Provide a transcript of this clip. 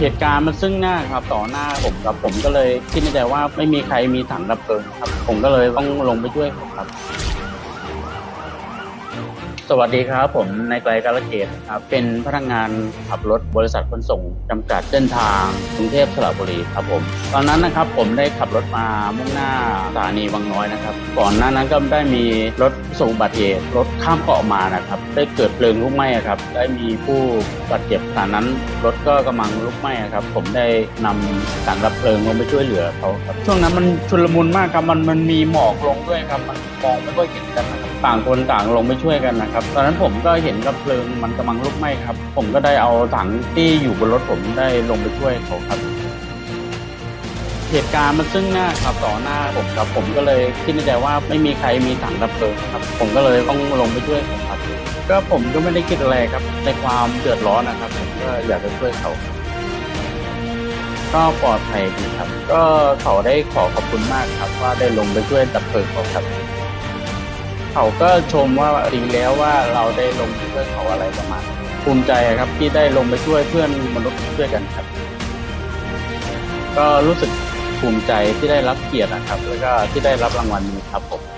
เหตุการณ์มันซึ่งหน้าครับต่อหน้าผมครับผมก็เลยคิดในใจว่าไม่มีใครมีถังดับเพลิงครับ ผมก็เลยต้องลงไปช่วยเขาครับ สวัสดีครับ ผมนายไกลกาลเกตครับเป็นพนักงานขับรถบริษัทขนส่งจำกัดเส้นทางกรุงเทพสระบุรีครับผม ตอนนั้นนะครับผมได้ขับรถมามุ่งหน้าสถานีวังน้อยนะครับ ก่อนหน้านั้นก็ได้มีรถประสบอุบัติเหตุรถข้ามเกาะมานะครับ ได้เกิดเพลิงลุกไหม้ครับ ได้มีผู้บาดเจ็บขณะนั้นรถก็กำลังลุกไหม้ครับ ผมได้นำถังดับเพลิงลงไปช่วยเหลือเขาครับช่วงนั้นมันชุลมุนมากครับมันมันมีหมอกลงด้วยครับ มันมองไม่ค่อยเห็นกันนะครับ ต่างคนต่างลงไปช่วยกันนะครับ ตอนนั้นผมก็เห็นกับเพลิงมันกำลังลุกไหม้ครับ ผมก็ได้เอาถังที่อยู่บนรถผมได้ลงไปช่วยเขาครับ เหตุการณ์มันซึ่งหน้าครับต่อหน้าผมครับ ผมก็เลยคิดในใจว่าไม่มีใครมีถังดับเพลิงครับ ผมก็เลยต้องลงไปช่วยเขาครับ ก็ผมก็ไม่ได้คิดอะไรครับ ในความเดือดร้อนนะครับ ผมก็อยากจะช่วยเขาก็ปลอดภัยดีครับ ก็เขาได้ขอขอบคุณมากครับ ว่าได้ลงไปช่วยดับเพลิงเขาครับ เขาก็ชมว่าดีแล้วว่าเราได้ลงไปช่วยเขาอะไรประมาณภูมิใจครับที่ได้ลงไปช่วยเพื่อนมนุษย์ช่วยกันครับ ก็รู้สึกภูมิใจที่ได้รับเกียรตินะครับ แล้วก็ที่ได้รับรางวัลนี้ครับผม